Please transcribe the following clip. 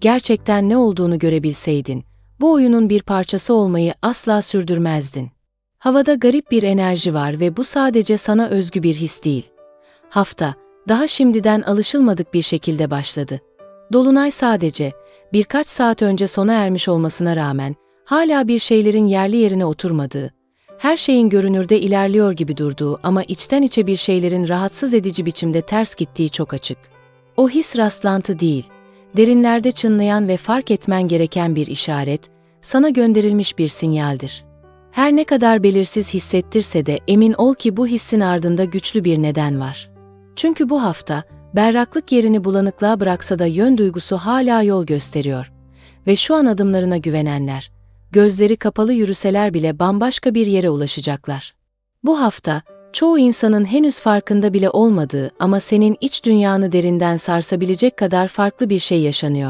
gerçekten ne olduğunu görebilseydin, bu oyunun bir parçası olmayı asla sürdürmezdin. Havada garip bir enerji var ve bu sadece sana özgü bir his değil. Hafta, daha şimdiden alışılmadık bir şekilde başladı. Dolunay sadece, birkaç saat önce sona ermiş olmasına rağmen, hala bir şeylerin yerli yerine oturmadığı, her şeyin görünürde ilerliyor gibi durduğu ama içten içe bir şeylerin rahatsız edici biçimde ters gittiği çok açık. O his rastlantı değil, derinlerde çınlayan ve fark etmen gereken bir işaret, sana gönderilmiş bir sinyaldir. Her ne kadar belirsiz hissettirse de emin ol ki bu hissin ardında güçlü bir neden var. Çünkü bu hafta, berraklık yerini bulanıklığa bıraksa da yön duygusu hala yol gösteriyor. Ve şu an adımlarına güvenenler, gözleri kapalı yürüseler bile bambaşka bir yere ulaşacaklar. Bu hafta, çoğu insanın henüz farkında bile olmadığı ama senin iç dünyanı derinden sarsabilecek kadar farklı bir şey yaşanıyor.